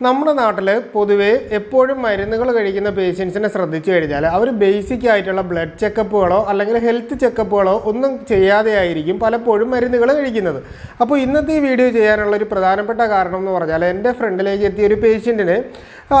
നമ്മുടെ നാട്ടിൽ പൊതുവേ എപ്പോഴും മരുന്നുകൾ കഴിക്കുന്ന പേഷ്യൻസിനെ ശ്രദ്ധിച്ചു കഴിഞ്ഞാൽ അവർ ബേസിക് ആയിട്ടുള്ള ബ്ലഡ് ചെക്കപ്പുകളോ അല്ലെങ്കിൽ ഹെൽത്ത് ചെക്കപ്പുകളോ ഒന്നും ചെയ്യാതെ ആയിരിക്കും പലപ്പോഴും മരുന്നുകൾ കഴിക്കുന്നത്. അപ്പോൾ ഇന്നത്തെ ഈ വീഡിയോ ചെയ്യാനുള്ള ഒരു പ്രധാനപ്പെട്ട കാരണം എന്ന് പറഞ്ഞാൽ എന്റെ ഫ്രണ്ടിലേക്ക് എത്തിയ ഒരു പേഷ്യന്റിന്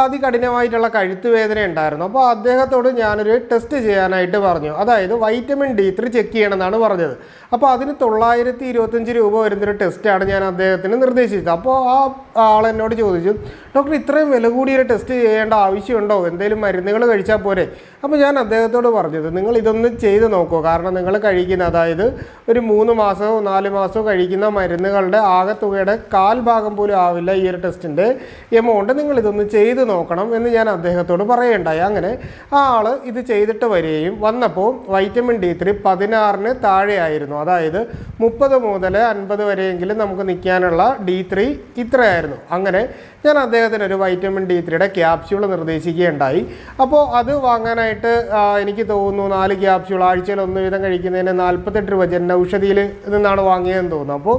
അതികഠിനമായിട്ടുള്ള കഴുത്ത് വേദന ഉണ്ടായിരുന്നു. അപ്പോൾ അദ്ദേഹത്തോട് ഞാനൊരു ടെസ്റ്റ് ചെയ്യാനായിട്ട് പറഞ്ഞു. അതായത് വൈറ്റമിൻ ഡി ത്രീ ചെക്ക് ചെയ്യണമെന്നാണ് പറഞ്ഞത്. അപ്പോൾ അതിന് തൊള്ളായിരത്തി ഇരുപത്തഞ്ച് രൂപ വരുന്നൊരു ടെസ്റ്റാണ് ഞാൻ അദ്ദേഹത്തിന് നിർദ്ദേശിച്ചത്. അപ്പോൾ ആ ആൾ എന്നോട് ചോദിച്ചു ഡോക്ടർ ഇത്രയും വില കൂടിയൊരു ടെസ്റ്റ് ചെയ്യേണ്ട ആവശ്യമുണ്ടോ? എന്തെങ്കിലും മരുന്നുകൾ കഴിച്ചാൽ പോരെ? അപ്പോൾ ഞാൻ അദ്ദേഹത്തോട് പറഞ്ഞത് നിങ്ങൾ ഇതൊന്ന് ചെയ്ത് നോക്കൂ. കാരണം നിങ്ങൾ കഴിക്കുന്ന അതായത് ഒരു മൂന്ന് മാസമോ നാല് മാസമോ കഴിക്കുന്ന മരുന്നുകളുടെ ആകെത്തുകയുടെ കാൽ ഭാഗം പോലും ആവില്ല ഈ ഒരു ടെസ്റ്റിന്റെ എമൗണ്ട് നിങ്ങൾ ഇതൊന്ന് ചെയ്ത് നോക്കണം എന്ന് ഞാൻ അദ്ദേഹത്തോട് പറയുണ്ടായി. അങ്ങനെ ആ ആൾ ഇത് ചെയ്തിട്ട് വരികയും വന്നപ്പോൾ വൈറ്റമിൻ ഡി ത്രീ പതിനാറിന് താഴെയായിരുന്നു. അതായത് മുപ്പത് മുതൽ അൻപത് വരെയെങ്കിലും നമുക്ക് നിൽക്കാനുള്ള ഡി ത്രീ ഇത്രയായിരുന്നു. അങ്ങനെ ഞാൻ അദ്ദേഹത്തിന് ഒരു വൈറ്റമിൻ ഡി ത്രീയുടെ ക്യാപ്സ്യൂൾ നിർദ്ദേശിക്കുകയുണ്ടായി. അപ്പോൾ അത് വാങ്ങാനായിട്ട് എനിക്ക് തോന്നുന്നു നാല് ക്യാപ്സ്യൂൾ ആഴ്ചയിൽ ഒന്ന് വീതം കഴിക്കുന്നതിന് നാൽപ്പത്തെട്ട് രൂപ ജന ഔഷധിയിൽ നിന്നാണ് വാങ്ങിയതെന്ന് തോന്നുന്നു. അപ്പോൾ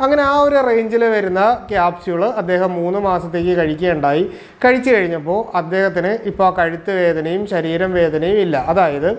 അങ്ങനെ ആ ഒരു റേഞ്ചിൽ വരുന്ന ക്യാപ്സ്യൂൾ അദ്ദേഹം മൂന്ന് മാസത്തേക്ക് കഴിക്കുകയുണ്ടായി. കഴിച്ചു കഴിഞ്ഞപ്പോൾ അദ്ദേഹത്തിന് ഇപ്പോൾ കഴുത്ത് വേദനയും ശരീരം വേദനയും ഇല്ല. അതായത്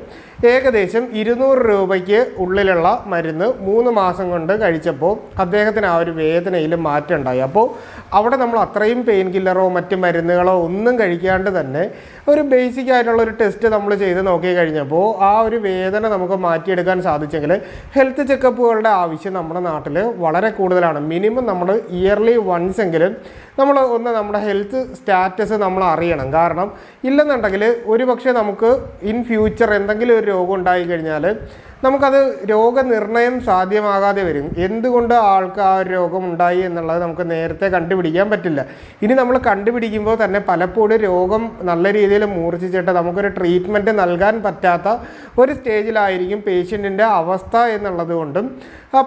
ഏകദേശം ഇരുന്നൂറ് രൂപയ്ക്ക് ഉള്ളിലുള്ള മരുന്ന് മൂന്ന് മാസം കൊണ്ട് കഴിച്ചപ്പോൾ അദ്ദേഹത്തിന് ആ ഒരു വേദനയിൽ മാറ്റം ഉണ്ടായി അപ്പോൾ അവിടെ നമ്മൾ അത്രയും പെയിൻ കില്ലറോ മറ്റ് മരുന്നുകളോ ഒന്നും കഴിക്കാണ്ട് തന്നെ ഒരു ബേസിക് ആയിട്ടുള്ള ഒരു ടെസ്റ്റ് നമ്മൾ ചെയ്ത് നോക്കി കഴിഞ്ഞപ്പോൾ ആ ഒരു വേദന നമുക്ക് മാറ്റിയെടുക്കാൻ സാധിച്ചെങ്കിൽ ഹെൽത്ത് ചെക്കപ്പുകളുടെ ആവശ്യം നമ്മുടെ നാട്ടിൽ വളരെ കൂടുതലാണ്. മിനിമം നമ്മൾ ഇയർലി വൺസ് എങ്കിലും നമ്മൾ ഒന്ന് നമ്മുടെ ഹെൽത്ത് സ്റ്റാറ്റസ് നമ്മൾ അറിയണം. കാരണം ഇല്ലെന്നുണ്ടെങ്കിൽ ഒരുപക്ഷെ നമുക്ക് ഇൻ ഫ്യൂച്ചർ എന്തെങ്കിലും ഒരു രോഗം ഉണ്ടായി കഴിഞ്ഞാൽ നമുക്കത് രോഗനിർണയം സാധ്യമാകാതെ വരും. എന്തുകൊണ്ട് ആൾക്ക് ആ ഒരു രോഗം ഉണ്ടായി എന്നുള്ളത് നമുക്ക് നേരത്തെ കണ്ടുപിടിക്കാൻ പറ്റില്ല. ഇനി നമ്മൾ കണ്ടുപിടിക്കുമ്പോൾ തന്നെ പലപ്പോഴും രോഗം നല്ല രീതിയിൽ മൂർച്ഛിച്ചിട്ട് നമുക്കൊരു ട്രീറ്റ്മെന്റ് നൽകാൻ പറ്റാത്ത ഒരു സ്റ്റേജിലായിരിക്കും പേഷ്യന്റിന്റെ അവസ്ഥ എന്നുള്ളത് കൊണ്ടും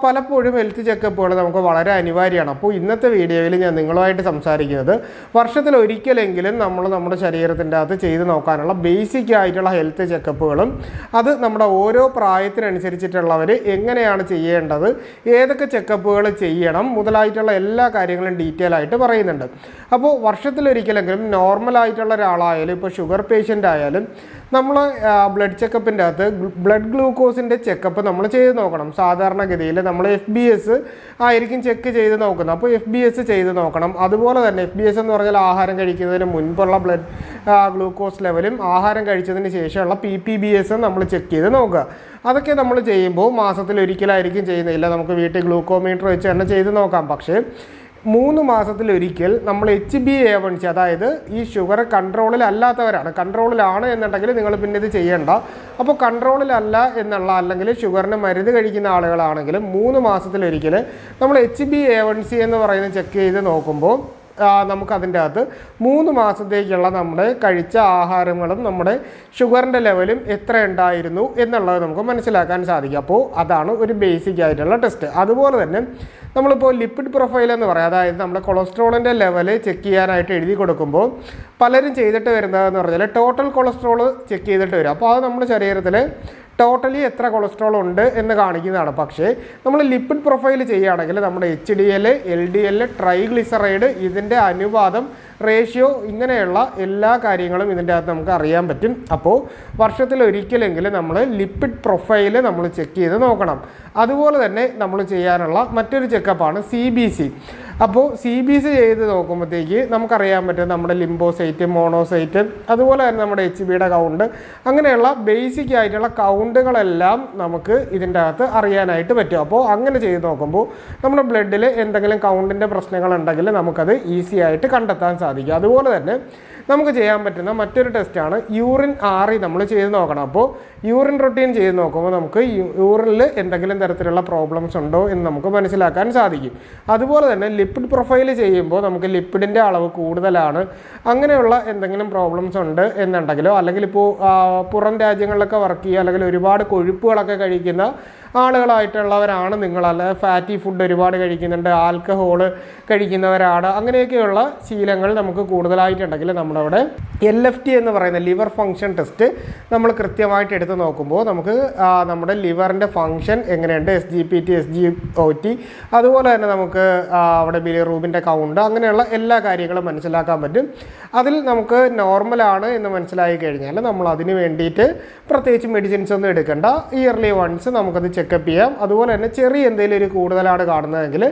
പലപ്പോഴും ഹെൽത്ത് ചെക്കപ്പുകൾ നമുക്ക് വളരെ അനിവാര്യമാണ്. അപ്പോൾ ഇന്നത്തെ വീഡിയോയിൽ ഞാൻ നിങ്ങളുമായിട്ട് സംസാരിക്കുന്നത് വർഷത്തിൽ ഒരിക്കലെങ്കിലും നമ്മൾ നമ്മുടെ ശരീരത്തിന്റെ അകത്ത് ചെയ്ത് നോക്കാനുള്ള ബേസിക് ആയിട്ടുള്ള ഹെൽത്ത് ചെക്കപ്പുകളും അത് നമ്മുടെ ഓരോ പ്രായത്തിനനുസരിച്ചിട്ടുള്ളവർ എങ്ങനെയാണ് ചെയ്യേണ്ടത്? ഏതൊക്കെ ചെക്കപ്പുകൾ ചെയ്യണം? മുതലായിട്ടുള്ള എല്ലാ കാര്യങ്ങളും ഡീറ്റെയിൽ ആയിട്ട് പറയുന്നുണ്ട്. അപ്പോൾ വർഷത്തിലൊരിക്കലെങ്കിലും നോർമലായിട്ടുള്ള ഒരാളായാലും ഇപ്പോൾ ഷുഗർ പേഷ്യന്റ് ആയാലും നമ്മൾ ബ്ലഡ് ചെക്കപ്പിന്റെ അകത്ത് ബ്ലഡ് ഗ്ലൂക്കോസിന്റെ ചെക്കപ്പ് നമ്മൾ ചെയ്ത് നോക്കണം. സാധാരണഗതിയിൽ നമ്മൾ എഫ് ബി എസ് ആയിരിക്കും ചെക്ക് ചെയ്ത് നോക്കുന്നത്. അപ്പോൾ എഫ് ബി എസ് ചെയ്ത് നോക്കണം. അതുപോലെ തന്നെ എഫ് ബി എസ് എന്ന് പറഞ്ഞാൽ ആഹാരം കഴിക്കുന്നതിന് മുൻപുള്ള ബ്ലഡ് ഗ്ലൂക്കോസ് ലെവലും ആഹാരം കഴിച്ചതിന് ശേഷമുള്ള പി പി ബി എസ് നമ്മൾ ചെക്ക് ചെയ്ത് നോക്കുക. അതൊക്കെ നമ്മൾ ചെയ്യുമ്പോൾ മാസത്തിൽ ഒരിക്കലായിരിക്കും ചെയ്യുന്നില്ല നമുക്ക് വീട്ടിൽ ഗ്ലൂക്കോമീറ്റർ വെച്ച് തന്നെ ചെയ്ത് നോക്കാം. പക്ഷേ മൂന്ന് മാസത്തിലൊരിക്കൽ നമ്മൾ H B A one C അതായത് ഈ ഷുഗർ കൺട്രോളിൽ അല്ലാത്തവരാണ് കൺട്രോളിലാണ് എന്നുണ്ടെങ്കിൽ നിങ്ങൾ പിന്നെ ഇത് ചെയ്യേണ്ട. അപ്പോൾ കൺട്രോളിലല്ല എന്നുള്ള അല്ലെങ്കിൽ ഷുഗറിന് മരുന്ന് കഴിക്കുന്ന ആളുകളാണെങ്കിലും മൂന്ന് മാസത്തിലൊരിക്കൽ നമ്മൾ H B A one C എന്ന് പറയുന്നത് ചെക്ക് ചെയ്ത് നോക്കുമ്പോൾ നമുക്കതിന്റെ അകത്ത് മൂന്ന് മാസത്തേക്കുള്ള നമ്മുടെ കഴിച്ച ആഹാരങ്ങളും നമ്മുടെ ഷുഗറിന്റെ ലെവലും എത്ര ഉണ്ടായിരുന്നു എന്നുള്ളത് നമുക്ക് മനസ്സിലാക്കാൻ സാധിക്കും. അപ്പോൾ അതാണ് ഒരു ബേസിക് ആയിട്ടുള്ള ടെസ്റ്റ് അതുപോലെ തന്നെ നമ്മളിപ്പോൾ ലിപ്പിഡ് പ്രൊഫൈൽ എന്ന് പറയാം. അതായത് നമ്മുടെ കൊളസ്ട്രോളിന്റെ ലെവൽ ചെക്ക് ചെയ്യാനായിട്ട് എഴുതി കൊടുക്കുമ്പോൾ പലരും ചെയ്തിട്ട് വരുന്നതെന്ന് പറഞ്ഞാൽ ടോട്ടൽ കൊളസ്ട്രോൾ ചെക്ക് ചെയ്തിട്ട് വരും. അപ്പോൾ അത് നമ്മുടെ ശരീരത്തിൽ ടോട്ടലി എത്ര കൊളസ്ട്രോൾ ഉണ്ട് എന്ന് കാണിക്കുന്നതാണ്. പക്ഷേ നമ്മൾ ലിപ്പിഡ് പ്രൊഫൈൽ ചെയ്യുകയാണെങ്കിൽ നമ്മുടെ H D L L D L triglyceride ഇതിന്റെ അനുപാതം റേഷ്യോ ഇങ്ങനെയുള്ള എല്ലാ കാര്യങ്ങളും ഇതിന്റെ അകത്ത് നമുക്ക് അറിയാൻ പറ്റും. അപ്പോൾ വർഷത്തിൽ ഒരിക്കലെങ്കിലും നമ്മൾ ലിപ്പിഡ് പ്രൊഫൈൽ നമ്മൾ ചെക്ക് ചെയ്ത് നോക്കണം. അതുപോലെ തന്നെ നമ്മൾ ചെയ്യാനുള്ള മറ്റൊരു ചെക്കപ്പാണ് സി ബി സി അപ്പോൾ സി ബി സി ചെയ്ത് നോക്കുമ്പോഴത്തേക്ക് നമുക്കറിയാൻ പറ്റും നമ്മുടെ ലിംബോസൈറ്റ് മോണോസൈറ്റ് അതുപോലെ തന്നെ നമ്മുടെ എച്ച് ബിയുടെ കൗണ്ട് അങ്ങനെയുള്ള ബേസിക് ആയിട്ടുള്ള കൗണ്ടുകളെല്ലാം നമുക്ക് ഇതിന്റെ അകത്ത് അറിയാനായിട്ട് പറ്റും. അപ്പോൾ അങ്ങനെ ചെയ്ത് നോക്കുമ്പോൾ നമ്മുടെ ബ്ലഡിൽ എന്തെങ്കിലും കൗണ്ടിന്റെ പ്രശ്നങ്ങളുണ്ടെങ്കിൽ നമുക്കത് ഈസി ആയിട്ട് കണ്ടെത്താൻ സാധിക്കും. അതുപോലെ തന്നെ നമുക്ക് ചെയ്യാൻ പറ്റുന്ന മറ്റൊരു ടെസ്റ്റാണ് യൂറിൻ ആറി നമ്മൾ ചെയ്ത് നോക്കണം. അപ്പോൾ യൂറിൻ റൊട്ടീൻ ചെയ്ത് നോക്കുമ്പോൾ നമുക്ക് യൂറിനിൽ എന്തെങ്കിലും തരത്തിലുള്ള പ്രോബ്ലംസ് ഉണ്ടോ എന്ന് നമുക്ക് മനസ്സിലാക്കാൻ സാധിക്കും. അതുപോലെ തന്നെ ലിപ്പിഡ് പ്രൊഫൈൽ ചെയ്യുമ്പോൾ നമുക്ക് ലിപ്പിഡിന്റെ അളവ് കൂടുതലാണ്. അങ്ങനെയുള്ള എന്തെങ്കിലും പ്രോബ്ലംസ് ഉണ്ട് എന്നുണ്ടെങ്കിലോ അല്ലെങ്കിൽ ഇപ്പോൾ പുറം രാജ്യങ്ങളിലൊക്കെ വർക്ക് ചെയ്യുക അല്ലെങ്കിൽ ഒരുപാട് കൊഴുപ്പുകളൊക്കെ കഴിക്കുന്ന ആളുകളായിട്ടുള്ളവരാണ് നിങ്ങളല്ല? ഫാറ്റി ഫുഡ് ഒരുപാട് കഴിക്കുന്നുണ്ട് ആൽക്കഹോൾ കഴിക്കുന്നവരാണ്. അങ്ങനെയൊക്കെയുള്ള ശീലങ്ങൾ നമുക്ക് കൂടുതലായിട്ടുണ്ടെങ്കിൽ നമ്മളവിടെ എൽ എഫ് ടി എന്ന് പറയുന്ന ലിവർ ഫങ്ഷൻ ടെസ്റ്റ് നമ്മൾ കൃത്യമായിട്ട് എടുത്ത് നോക്കുമ്പോൾ നമുക്ക് നമ്മുടെ ലിവറിന്റെ ഫങ്ഷൻ എങ്ങനെയുണ്ട്? S G P T S G O T അതുപോലെ തന്നെ നമുക്ക് അവിടെ ബിലിറൂബിന്റെ കൗണ്ട് അങ്ങനെയുള്ള എല്ലാ കാര്യങ്ങളും മനസ്സിലാക്കാൻ പറ്റും. അതിൽ നമുക്ക് നോർമലാണ് എന്ന് മനസ്സിലായി കഴിഞ്ഞാൽ നമ്മൾ അതിന് വേണ്ടിയിട്ട് പ്രത്യേകിച്ച് മെഡിസിൻസ് ഒന്നും എടുക്കേണ്ട. ഇയർലി വൺസ് നമുക്കത് ചെക്കപ്പ് ചെയ്യാം. അതുപോലെ തന്നെ ചെറിയ എന്തെങ്കിലും ഒരു കൂടുതലാണ് കാണുന്നതെങ്കിൽ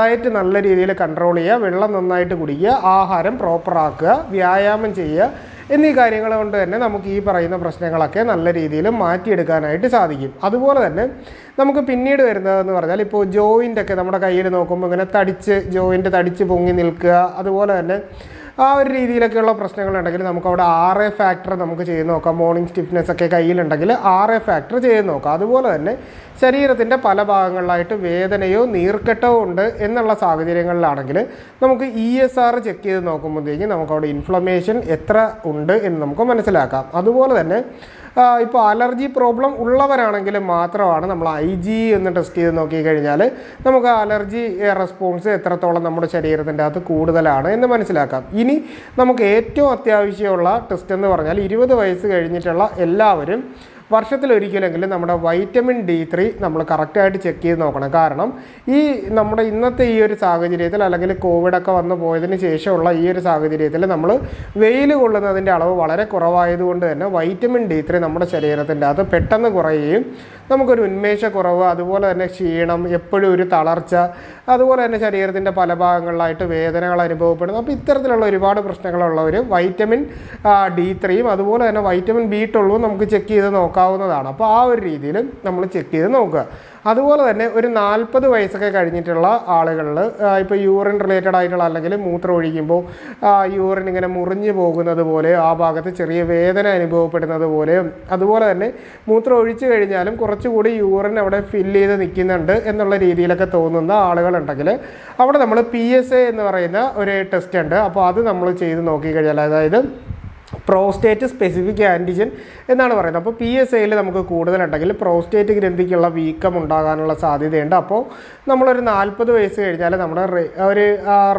ഡയറ്റ് നല്ല രീതിയിൽ കൺട്രോൾ ചെയ്യുക വെള്ളം നന്നായിട്ട് കുടിക്കുക ആഹാരം പ്രോപ്പറാക്കുക വ്യായാമം ചെയ്യുക എന്നീ കാര്യങ്ങൾ കൊണ്ട് തന്നെ നമുക്ക് ഈ പറയുന്ന പ്രശ്നങ്ങളൊക്കെ നല്ല രീതിയിൽ മാറ്റിയെടുക്കാനായിട്ട് സാധിക്കും. അതുപോലെ തന്നെ നമുക്ക് പിന്നീട് വരുന്നതെന്ന് പറഞ്ഞാൽ ഇപ്പോൾ ജോയിന്റൊക്കെ നമ്മുടെ കയ്യിൽ നോക്കുമ്പോൾ ഇങ്ങനെ തടിച്ച് ജോയിന്റ് തടിച്ച് പൊങ്ങി നിൽക്കുക അതുപോലെ തന്നെ ആ ഒരു രീതിയിലൊക്കെയുള്ള പ്രശ്നങ്ങളുണ്ടെങ്കിൽ നമുക്ക് അവിടെ ആർ എ ഫാക്ടർ നമുക്ക് ചെയ്ത് നോക്കാം. മോർണിംഗ് സ്റ്റിഫ്നെസ് ഒക്കെ കയ്യിലുണ്ടെങ്കിൽ ആർ എ ഫാക്ടർ ചെയ്ത് നോക്കാം. അതുപോലെ തന്നെ ശരീരത്തിന്റെ പല ഭാഗങ്ങളിലായിട്ട് വേദനയോ നീർക്കെട്ടോ ഉണ്ട് എന്നുള്ള സാഹചര്യങ്ങളിലാണെങ്കിൽ നമുക്ക് ഇ എസ് ആർ ചെക്ക് ചെയ്ത് നോക്കുമ്പോഴത്തേക്കും നമുക്കവിടെ ഇൻഫ്ലമേഷൻ എത്ര ഉണ്ട് എന്ന് നമുക്ക് മനസ്സിലാക്കാം. അതുപോലെ തന്നെ ഇപ്പോൾ അലർജി പ്രോബ്ലം ഉള്ളവരാണെങ്കിൽ മാത്രമാണ് നമ്മൾ ഐ ജി എന്ന് ടെസ്റ്റ് ചെയ്ത് നോക്കിക്കഴിഞ്ഞാൽ നമുക്ക് അലർജി റെസ്പോൺസ് എത്രത്തോളം നമ്മുടെ ശരീരത്തിന്റെ അകത്ത് കൂടുതലാണ് എന്ന് മനസ്സിലാക്കാം. ഇനി നമുക്ക് ഏറ്റവും അത്യാവശ്യമുള്ള ടെസ്റ്റ് എന്ന് പറഞ്ഞാൽ ഇരുപത് വയസ്സ് കഴിഞ്ഞിട്ടുള്ള എല്ലാവരും വർഷത്തിലൊരിക്കലെങ്കിലും നമ്മുടെ വൈറ്റമിൻ ഡി ത്രീ നമ്മൾ കറക്റ്റായിട്ട് ചെക്ക് ചെയ്ത് നോക്കണം. കാരണം ഈ നമ്മുടെ ഇന്നത്തെ ഈ ഒരു സാഹചര്യത്തിൽ അല്ലെങ്കിൽ കോവിഡൊക്കെ വന്നു പോയതിന് ശേഷമുള്ള ഈ ഒരു സാഹചര്യത്തിൽ നമ്മൾ വെയിൽ കൊള്ളുന്നതിന്റെ അളവ് വളരെ കുറവായതുകൊണ്ട് തന്നെ വൈറ്റമിൻ ഡി ത്രീ നമ്മുടെ ശരീരത്തിന്റെ അത് പെട്ടെന്ന് കുറയുകയും നമുക്കൊരു ഉന്മേഷക്കുറവ് അതുപോലെ തന്നെ ക്ഷീണം എപ്പോഴും ഒരു തളർച്ച അതുപോലെ തന്നെ ശരീരത്തിന്റെ പല ഭാഗങ്ങളിലായിട്ട് വേദനകൾ അനുഭവപ്പെടുന്നു. അപ്പോൾ ഇത്തരത്തിലുള്ള ഒരുപാട് പ്രശ്നങ്ങളുള്ളവർ വൈറ്റമിൻ ഡി ത്രീയും അതുപോലെ തന്നെ വൈറ്റമിൻ ബി ട്വൽവും നമുക്ക് ചെക്ക് ചെയ്ത് നോക്കാവുന്നതാണ്. അപ്പോൾ ആ ഒരു രീതിയിൽ നമ്മൾ ചെക്ക് ചെയ്ത് നോക്കുക. അതുപോലെ തന്നെ ഒരു നാൽപ്പത് വയസ്സൊക്കെ കഴിഞ്ഞിട്ടുള്ള ആളുകളിൽ ഇപ്പോൾ യൂറിൻ റിലേറ്റഡ് ആയിട്ടുള്ള അല്ലെങ്കിൽ മൂത്രം ഒഴിക്കുമ്പോൾ യൂറിൻ ഇങ്ങനെ മുറിഞ്ഞു പോകുന്നത് പോലെ ആ ഭാഗത്ത് ചെറിയ വേദന അനുഭവപ്പെടുന്നത് പോലെയും അതുപോലെ തന്നെ മൂത്രം ഒഴിച്ചു കഴിഞ്ഞാലും കുറച്ചുകൂടി യൂറിൻ അവിടെ ഫില്ല് ചെയ്ത് നിൽക്കുന്നുണ്ട് എന്നുള്ള രീതിയിലൊക്കെ തോന്നുന്ന ആളുകളുണ്ടെങ്കിൽ അവിടെ നമ്മൾ പി എസ് എ എന്ന് പറയുന്ന ഒരു ടെസ്റ്റ് ഉണ്ട്. അപ്പോൾ അത് നമ്മൾ ചെയ്ത് നോക്കിക്കഴിഞ്ഞാൽ അതായത് പ്രോസ്റ്റേറ്റ് സ്പെസിഫിക് ആന്റിജൻ എന്നാണ് പറയുന്നത്. അപ്പോൾ പി എസ് എയിൽ നമുക്ക് കൂടുതലുണ്ടെങ്കിൽ പ്രോസ്റ്റേറ്റ് ഗ്രന്ഥിക്കുള്ള വീക്കം ഉണ്ടാകാനുള്ള സാധ്യതയുണ്ട്. അപ്പോൾ നമ്മളൊരു നാൽപ്പത് വയസ്സ് കഴിഞ്ഞാൽ നമ്മുടെ ഒരു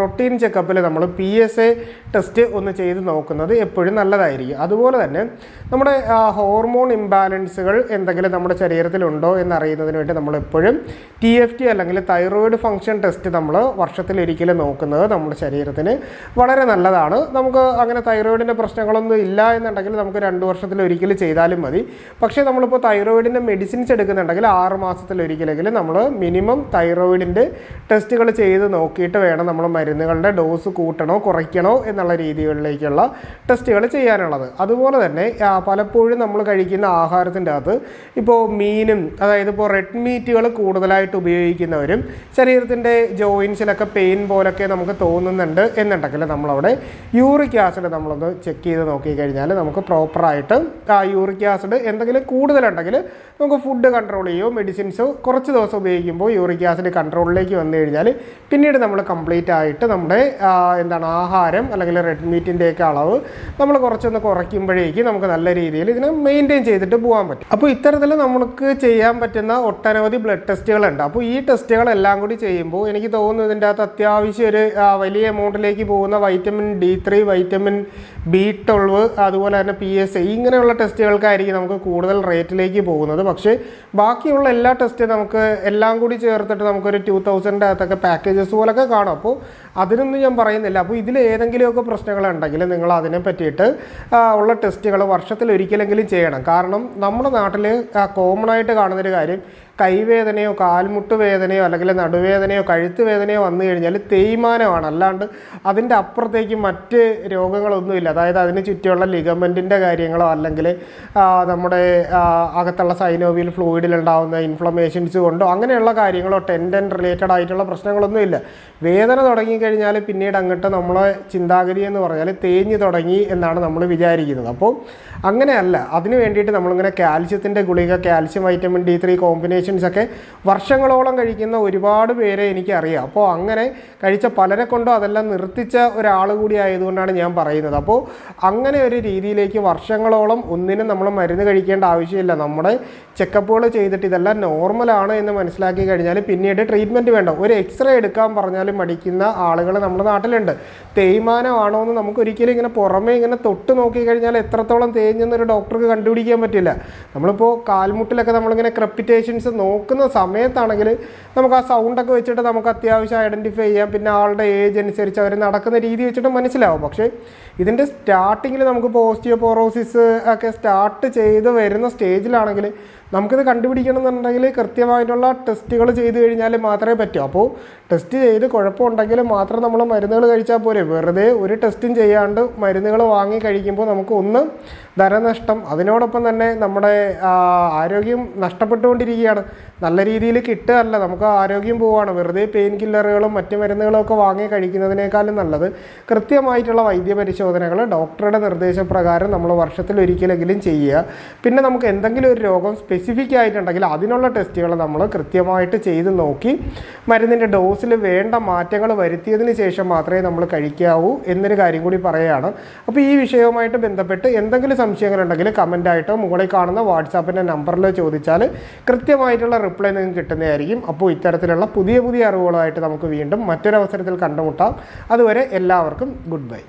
റൊട്ടീൻ ചെക്കപ്പിൽ നമ്മൾ പി എസ് എ ടെസ്റ്റ് ഒന്ന് ചെയ്ത് നോക്കുന്നത് എപ്പോഴും നല്ലതായിരിക്കും. അതുപോലെ തന്നെ നമ്മുടെ ഹോർമോൺ ഇംബാലൻസുകൾ എന്തെങ്കിലും നമ്മുടെ ശരീരത്തിലുണ്ടോ എന്നറിയുന്നതിന് വേണ്ടി നമ്മൾ എപ്പോഴും ടി എഫ് ടി അല്ലെങ്കിൽ തൈറോയിഡ് ഫംഗ്ഷൻ ടെസ്റ്റ് നമ്മൾ വർഷത്തിലൊരിക്കലും നോക്കുന്നത് നമ്മുടെ ശരീരത്തിന് വളരെ നല്ലതാണ്. നമുക്ക് അങ്ങനെ തൈറോയിഡിന്റെ പ്രശ്നങ്ങളൊന്നും ഇല്ല എന്നുണ്ടെങ്കിൽ നമുക്ക് രണ്ട് വർഷത്തിൽ ഒരിക്കൽ ചെയ്താലും മതി. പക്ഷേ നമ്മളിപ്പോൾ തൈറോയിഡിന്റെ മെഡിസിൻസ് എടുക്കുന്നുണ്ടെങ്കിൽ ആറ് മാസത്തിലൊരിക്കലെങ്കിലും നമ്മൾ മിനിമം തൈറോയിഡിന്റെ ടെസ്റ്റുകൾ ചെയ്ത് നോക്കിയിട്ട് വേണം നമ്മൾ മരുന്നുകളുടെ ഡോസ് കൂട്ടണോ കുറയ്ക്കണോ എന്നുള്ള രീതികളിലേക്കുള്ള ടെസ്റ്റുകൾ ചെയ്യാനുള്ളത്. അതുപോലെ തന്നെ പലപ്പോഴും നമ്മൾ കഴിക്കുന്ന ആഹാരത്തിന്റെ അകത്ത് ഇപ്പോൾ മീനും അതായത് ഇപ്പോൾ റെഡ് മീറ്റുകൾ കൂടുതലായിട്ട് ഉപയോഗിക്കുന്നവരും ശരീരത്തിന്റെ ജോയിൻസിലൊക്കെ പെയിൻ പോലൊക്കെ നമുക്ക് തോന്നുന്നുണ്ട് എന്നുണ്ടെങ്കിൽ നമ്മളവിടെ യൂറിക് ആസിഡ് നമ്മളൊന്ന് ചെക്ക് ചെയ്ത് നോക്കിക്കഴിഞ്ഞാൽ നമുക്ക് പ്രോപ്പറായിട്ട് ആ യൂറിക് ആസിഡ് എന്തെങ്കിലും കൂടുതലുണ്ടെങ്കിൽ നമുക്ക് ഫുഡ് കൺട്രോൾ ചെയ്യുമോ മെഡിസിൻസോ കുറച്ച് ദിവസം ഉപയോഗിക്കുമ്പോൾ യൂറിക് ആസിഡ് കൺട്രോളിലേക്ക് വന്നു കഴിഞ്ഞാൽ പിന്നീട് നമ്മൾ കംപ്ലീറ്റ് ആയിട്ട് നമ്മുടെ എന്താണ് ആഹാരം അല്ലെങ്കിൽ റെഡ് മീറ്റിന്റെയൊക്കെ അളവ് നമ്മൾ കുറച്ചൊന്ന് കുറയ്ക്കുമ്പോഴേക്കും നമുക്ക് നല്ല രീതിയിൽ ഇതിനെ മെയിന്റെയിൻ ചെയ്തിട്ട് പോകാൻ പറ്റും. അപ്പോൾ ഇത്തരത്തിൽ നമുക്ക് ചെയ്യാൻ പറ്റുന്ന ഒട്ടനവധി ബ്ലഡ് ടെസ്റ്റുകളുണ്ട് അപ്പോൾ ഈ ടെസ്റ്റുകളെല്ലാം കൂടി ചെയ്യുമ്പോൾ എനിക്ക് തോന്നുന്നു ഇതിന്റെ അകത്ത് അത്യാവശ്യം ഒരു വലിയ എമൗണ്ടിലേക്ക് പോകുന്ന vitamin D three vitamin B twelve അതുപോലെ തന്നെ പി എസ് ഐ ഇങ്ങനെയുള്ള ടെസ്റ്റുകൾക്കായിരിക്കും നമുക്ക് കൂടുതൽ റേറ്റിലേക്ക് പോകുന്നത്. പക്ഷേ ബാക്കിയുള്ള എല്ലാ ടെസ്റ്റും നമുക്ക് എല്ലാം കൂടി ചേർത്തിട്ട് നമുക്കൊരു ടു തൗസൻഡ് അകത്തൊക്കെ പാക്കേജസ് പോലൊക്കെ കാണും. അപ്പോൾ അതിനൊന്നും ഞാൻ പറയുന്നില്ല. അപ്പോൾ ഇതിൽ ഏതെങ്കിലുമൊക്കെ പ്രശ്നങ്ങളുണ്ടെങ്കിൽ നിങ്ങൾ അതിനെ പറ്റിയിട്ട് ഉള്ള ടെസ്റ്റുകൾ വർഷത്തിൽ ഒരിക്കലെങ്കിലും ചെയ്യണം. കാരണം നമ്മുടെ നാട്ടിൽ കോമൺ ആയിട്ട് കാണുന്നൊരു കാര്യം കൈവേദനയോ കാൽമുട്ട് വേദനയോ അല്ലെങ്കിൽ നടുവേദനയോ കഴുത്ത് വേദനയോ വന്നു കഴിഞ്ഞാൽ തേയ്മാനമാണ്. അല്ലാണ്ട് അതിന്റെ അപ്പുറത്തേക്ക് മറ്റ് രോഗങ്ങളൊന്നുമില്ല. അതായത് അതിന് ചുറ്റുമുള്ള ലിഗമെന്റിന്റെ കാര്യങ്ങളോ അല്ലെങ്കിൽ നമ്മുടെ അകത്തുള്ള സൈനോവിയൽ ഫ്ലൂയിഡിലുണ്ടാവുന്ന ഇൻഫ്ലമേഷൻസ് കൊണ്ടോ അങ്ങനെയുള്ള കാര്യങ്ങളോ ടെൻഡൻ റിലേറ്റഡ് ആയിട്ടുള്ള പ്രശ്നങ്ങളൊന്നുമില്ല. വേദന തുടങ്ങിക്കഴിഞ്ഞാൽ പിന്നീട് അങ്ങോട്ട് നമ്മളെ ചിന്താഗതി എന്ന് പറഞ്ഞാൽ തേഞ്ഞ് തുടങ്ങി എന്നാണ് നമ്മൾ വിചാരിക്കുന്നത്. അപ്പോൾ അങ്ങനെയല്ല. അതിന് വേണ്ടിയിട്ട് നമ്മളിങ്ങനെ കാൽസ്യത്തിന്റെ ഗുളിക calcium vitamin D three combination medications ഒക്കെ വർഷങ്ങളോളം കഴിക്കുന്ന ഒരുപാട് പേരെ എനിക്കറിയാം. അപ്പോൾ അങ്ങനെ കഴിച്ച പലരെ കൊണ്ടും അതെല്ലാം നിർത്തിച്ച ഒരാൾ കൂടി ആയതുകൊണ്ടാണ് ഞാൻ പറയുന്നത്. അപ്പോൾ അങ്ങനെ ഒരു രീതിയിലേക്ക് വർഷങ്ങളോളം ഒന്നിനും നമ്മൾ മരുന്ന് കഴിക്കേണ്ട ആവശ്യമില്ല. നമ്മുടെ ചെക്കപ്പുകൾ ചെയ്തിട്ട് ഇതെല്ലാം നോർമലാണ് എന്ന് മനസ്സിലാക്കി കഴിഞ്ഞാൽ പിന്നീട് ട്രീറ്റ്മെന്റ് വേണ്ട. ഒരു എക്സ്റേ എടുക്കാൻ പറഞ്ഞാലും മടിക്കുന്ന ആളുകൾ നമ്മുടെ നാട്ടിലുണ്ട്. തേയ്മാനമാണോ എന്ന് നമുക്ക് ഒരിക്കലും ഇങ്ങനെ പുറമേ ഇങ്ങനെ തൊട്ട് നോക്കി കഴിഞ്ഞാൽ എത്രത്തോളം തേഞ്ഞെന്നൊരു ഡോക്ടർക്ക് കണ്ടുപിടിക്കാൻ പറ്റില്ല. നമ്മളിപ്പോൾ കാൽമുട്ടിലൊക്കെ നമ്മളിങ്ങനെ ക്രെപ്പിറ്റേഷൻസ് നോക്കുന്ന സമയത്താണെങ്കിൽ നമുക്ക് ആ സൗണ്ടൊക്കെ വെച്ചിട്ട് നമുക്ക് അത്യാവശ്യം ഐഡന്റിഫൈ ചെയ്യാം. പിന്നെ ആളുടെ ഏജ് അനുസരിച്ച് അവർ നടക്കുന്ന രീതി വെച്ചിട്ട് മനസ്സിലാവും. പക്ഷേ ഇതിന്റെ സ്റ്റാർട്ടിങ്ങിൽ നമുക്ക് പോസ്റ്റിയോപോറോസിസ് ഒക്കെ സ്റ്റാർട്ട് ചെയ്ത് വരുന്ന സ്റ്റേജിലാണെങ്കിൽ നമുക്കിത് കണ്ടുപിടിക്കണം എന്നുണ്ടെങ്കിൽ കൃത്യമായിട്ടുള്ള ടെസ്റ്റുകൾ ചെയ്ത് കഴിഞ്ഞാൽ മാത്രമേ പറ്റൂ. അപ്പോൾ ടെസ്റ്റ് ചെയ്ത് കുഴപ്പമുണ്ടെങ്കിൽ മാത്രം നമ്മൾ മരുന്നുകൾ കഴിച്ചാൽ പോരെ. വെറുതെ ഒരു ടെസ്റ്റും ചെയ്യാണ്ട് മരുന്നുകൾ വാങ്ങി കഴിക്കുമ്പോൾ നമുക്ക് ഒന്ന് ധനനഷ്ടം അതിനോടൊപ്പം തന്നെ നമ്മുടെ ആരോഗ്യം നഷ്ടപ്പെട്ടുകൊണ്ടിരിക്കുകയാണ്. നല്ല രീതിയിൽ കിട്ടുകയല്ല. നമുക്ക് ആരോഗ്യം പോവുകയാണ്. വെറുതെ പെയിൻ കില്ലറുകളും മറ്റു മരുന്നുകളും ഒക്കെ വാങ്ങി കഴിക്കുന്നതിനേക്കാളും നല്ലത് കൃത്യമായിട്ടുള്ള വൈദ്യ പരിശോധനകൾ ഡോക്ടറുടെ നിർദ്ദേശപ്രകാരം നമ്മൾ വർഷത്തിൽ ഒരിക്കലെങ്കിലും ചെയ്യുക. പിന്നെ നമുക്ക് എന്തെങ്കിലും ഒരു രോഗം സ്പെസിഫിക് ആയിട്ടുണ്ടെങ്കിൽ അതിനുള്ള ടെസ്റ്റുകൾ നമ്മൾ കൃത്യമായിട്ട് ചെയ്ത് നോക്കി മരുന്നിന്റെ ഡോസിൽ വേണ്ട മാറ്റങ്ങൾ വരുത്തിയതിന് ശേഷം മാത്രമേ നമ്മൾ കഴിക്കാവൂ എന്നൊരു കാര്യം കൂടി പറയുകയാണ്. അപ്പോൾ ഈ വിഷയവുമായിട്ട് ബന്ധപ്പെട്ട് എന്തെങ്കിലും സംശയങ്ങളുണ്ടെങ്കിൽ കമന്റായിട്ടോ മുകളിൽ കാണുന്ന വാട്സാപ്പിന്റെ നമ്പറിൽ ചോദിച്ചാൽ കൃത്യമായിട്ടുള്ള റിപ്ലൈ നിങ്ങൾക്ക് കിട്ടുന്നതായിരിക്കും. അപ്പോൾ ഇത്തരത്തിലുള്ള പുതിയ പുതിയ അറിവുകളായിട്ട് നമുക്ക് വീണ്ടും മറ്റൊരവസരത്തിൽ കണ്ടുമുട്ടാം. അതുവരെ എല്ലാവർക്കും ഗുഡ് ബൈ